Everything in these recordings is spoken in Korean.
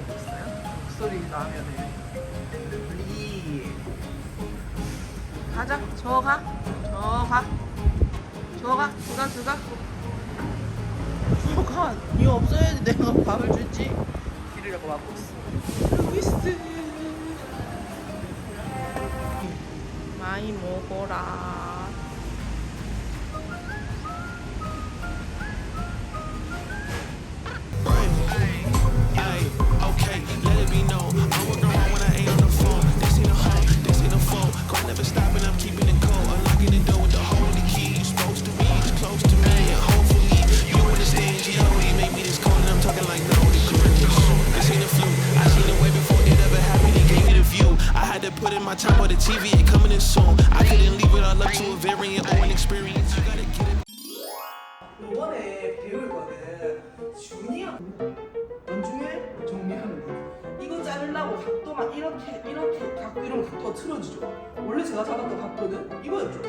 있어요. 목소리 나면은 우리 가자. 저 가. 저 가. 저 가. 들어가 들어가. 저 가. 니 없어야지 내가 밥을 주지. 이러려고 막고 있어. 루이스. 많이 먹어라. 원중에 정리하는 거. 이거 자르려고 각도만 이렇게 이렇게 각도 이런 각도가 틀어지죠. 원래 제가 잡았던 각도는 이거였죠.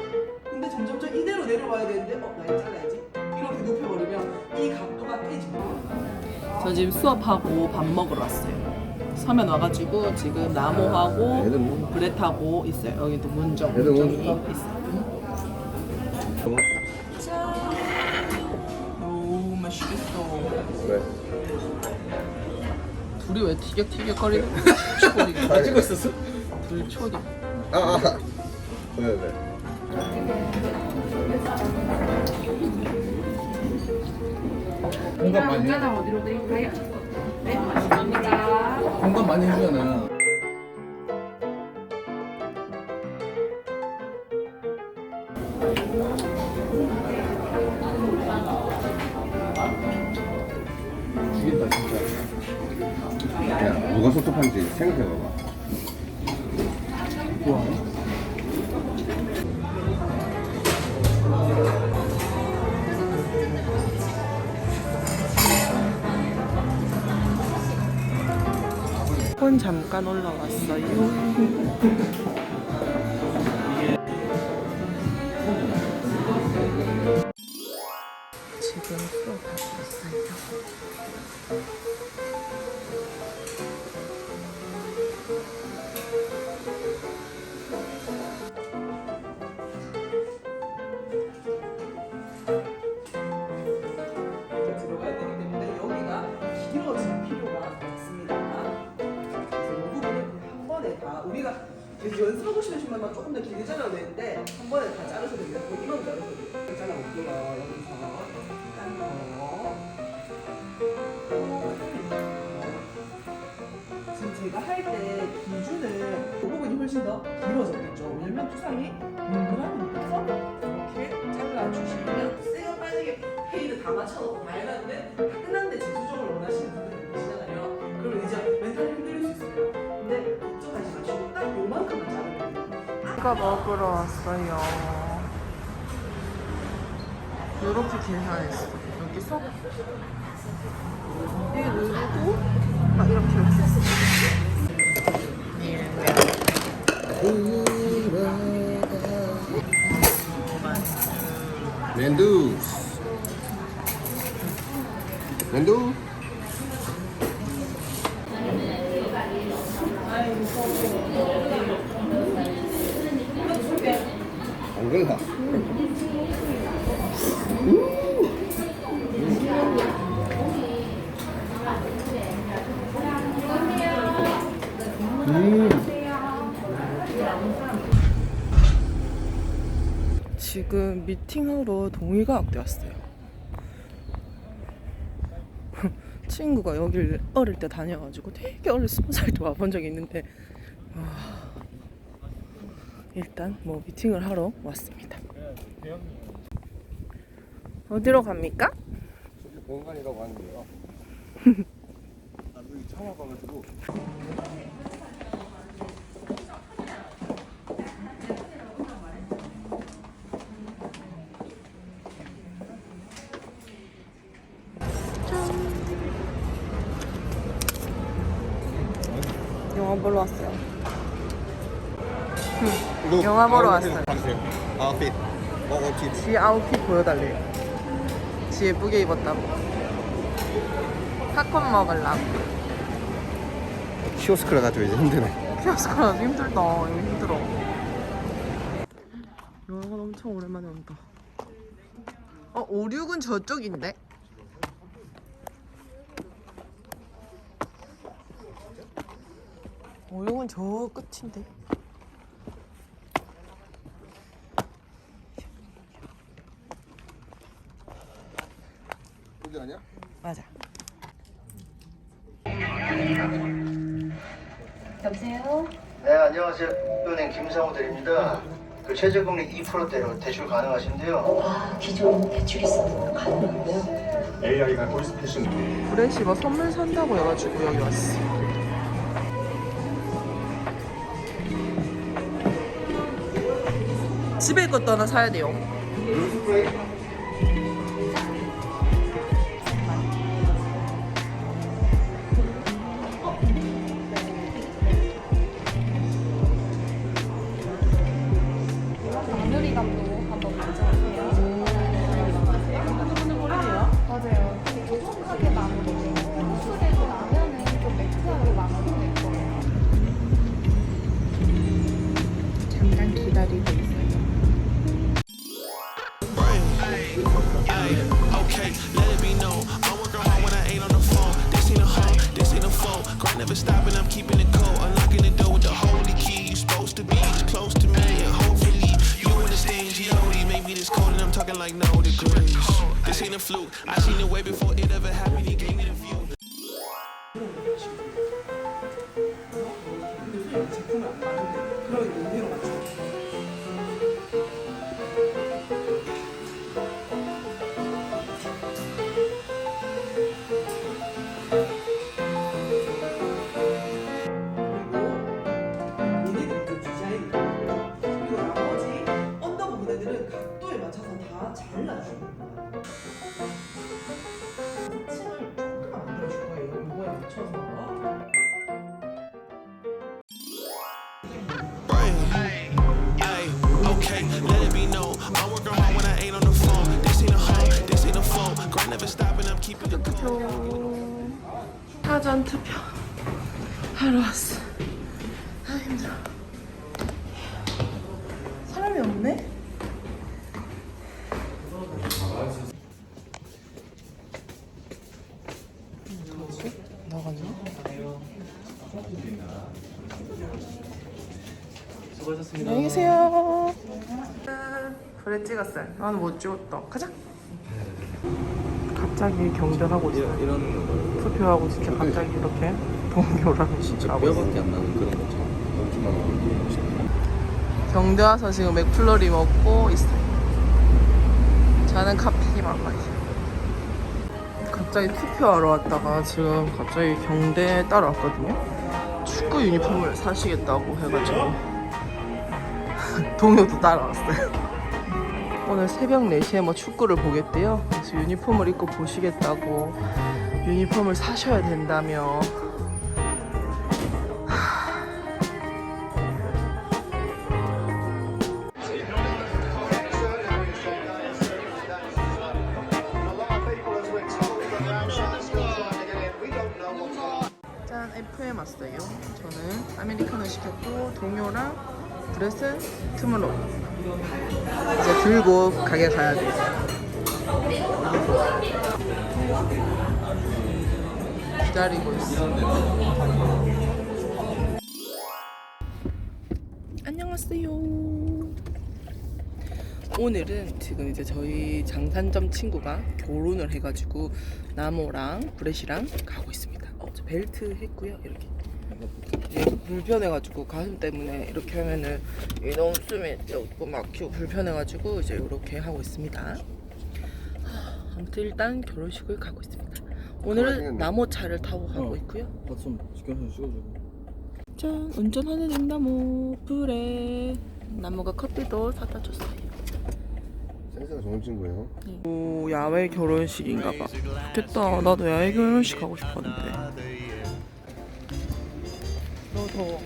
근데 점점점 이대로 내려와야 되는데 어 나이 잘라야지. 이렇게 눕혀버리면 이 각도가 깨집니다. 저 지금 수업하고 밥 먹으러 왔어요. 서면 와가지고 지금 나무하고 애들 뭐- 브렛하고 있어요. 여기도 문정 애들 뭐 문정이? 있어요. 둘이 왜 티격태격거리는 초딩 다 찍고 있었어? 둘 초딩 아, 아. 네, 네. 공감 많이 해. 어디로 드릴까요? 네, 감사합니다. 공감 많이 해주잖아. 야, 누가 섭섭한지 생각해봐봐. 폰 잠깐 올라왔어요 연습하고 싶은 신발만 조금 더 길게 잘라야 되는데 한 번에 다 자르셔도 돼요. 뭐 이건 자르셔도 잘라볼게요. 여기서 딴 거. 지금 제가 할 때 기준은 이 부분이 훨씬 더 길어졌겠죠. 왜냐면 투상이 동그라미 밑에서 이렇게 잘라주시면 세가 빠지게 페이를 다 맞춰놓고 다해 이거 먹으러 왔어요. 이렇게 계산했어. 여기서 이게 누르고 막 이렇게 이렇게 맨두. 맨두. 안 그래? 음. 지금 미팅하러 동의과학대 왔어요. 친구가 여길 어릴 때 다녀가지고 되게 어릴 스무 살 때 와본 적이 있는데 와, 일단 뭐 미팅을 하러 왔습니다. 어디로 갑니까? 공간이라고 하는데요. 여기 처음 와봐가지고. 영화 보러 왔어요. Look, 영화 보러 outfit 왔어요. Outfit. 어, outfit. 지 아웃핏 보여달래요. 지 예쁘게 입었다고. 팝콘 먹으려고. 키오스크를 가지고 이제 힘드네. 키오스크가 힘들다. 여기 힘들어. 이건 엄청 오랜만에 온다. 어, 56은 저쪽인데? 오육은 저 끝인데. 여기 아니야? 맞아. 여보세요? 네, 안녕하세요. 김상우 대리입니다. 그 최저금리 2%대로 대출 가능하신데요. 아, 기존 대출 있었는데 가능하고요. 브레시 뭐 선물 산다고 해가지고 여기 왔어. 집에 것도 하나 사야 돼요. 사전 투표 하러 왔어. 아 힘들어. 사람이 없네? 나가냐? 수고하셨습니다. 안녕히 계세요. 그래 찍었어요. 나는 못 찍었다. 가자. 갑자기 경쟁하고 있어. 이런 투표하고 진짜 갑자기 이렇게 동료랑 진짜. 뼈밖에 안 나는 그런 거 참. 엄청난 거. 경대 와서 지금 맥플러리 먹고 있어요. 저는 커피만 마셔. 갑자기 투표하러 왔다가 지금 갑자기 경대에 따라왔거든요. 축구 유니폼을 사시겠다고 해가지고 동료도 따라왔어요. 오늘 새벽 4시에 뭐 축구를 보겠대요. 그래서 유니폼을 입고 보시겠다고 유니폼을 사셔야 된다며 짠 FM 왔어요. 저는 아메리카노 시켰고 동요랑 브레스 투모로우 이제 들고 가게 가야 돼. 기다리고 있어. 안녕하세요. 오늘은 지금 이제 저희 장산점 친구가 결혼을 해가지고 나모랑 브렛이랑 가고 있습니다. 어, 저 벨트 했고요. 이렇게. 불편해가지고 가슴 때문에 이렇게 하면은 이 너무 숨이 없고 막히고 불편해가지고 이제 이렇게 하고 있습니다. 하, 아무튼 일단 결혼식을 가고 있습니다. 오늘은 나모 차를 타고 가고 어. 있고요. 밥좀 시켜서 찍어주고. 짠 운전하는 임나무 불에 나무가 커피도 사다 줬어요. 센스가 좋은 친구예요. 오 야외 결혼식인가봐. 좋겠다. 나도 야외 결혼식 가고 싶었는데. 너무 더.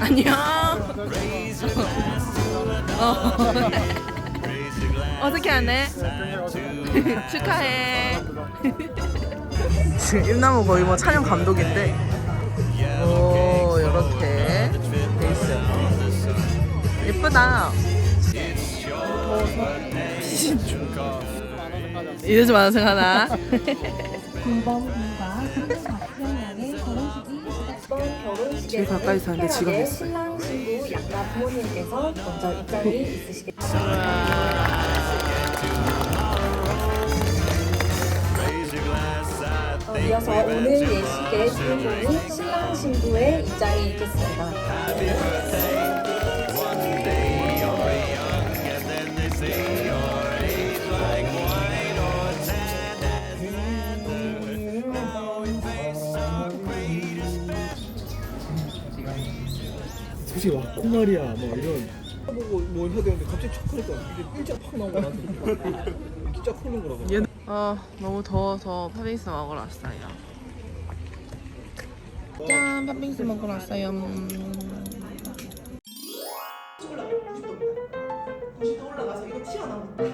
안녕. 어떻게 안 해? 축하해. 지금 임나무 거의 뭐 촬영 감독인데. 오, 이렇게 돼 있어요. 예쁘다. 이러지 마생 하나. 김범훈과 박현양의 결혼식이 시작. 제일 가까이 사는데 지금 했어요. 신랑 신부 양가 부모님께서 먼저 입장이 있으시겠습니다. 이어서 오늘 예식의 주인공인 신랑 신부의 입장이 있겠습니다. 솔직히 와 콩말이야 뭐 이런. 보고 뭐 해야 되는데 갑자기 척 하니까 이게 일자 팍 나오고 나한테 진짜 크는 거라고. 얘, 어, 너무 더워서 팥빙수 먹으러 왔어요. 짠, 팥빙수 먹으러 왔어요. 올라가 90도입니다. 90도 올라가서 이거 튀어나온 거다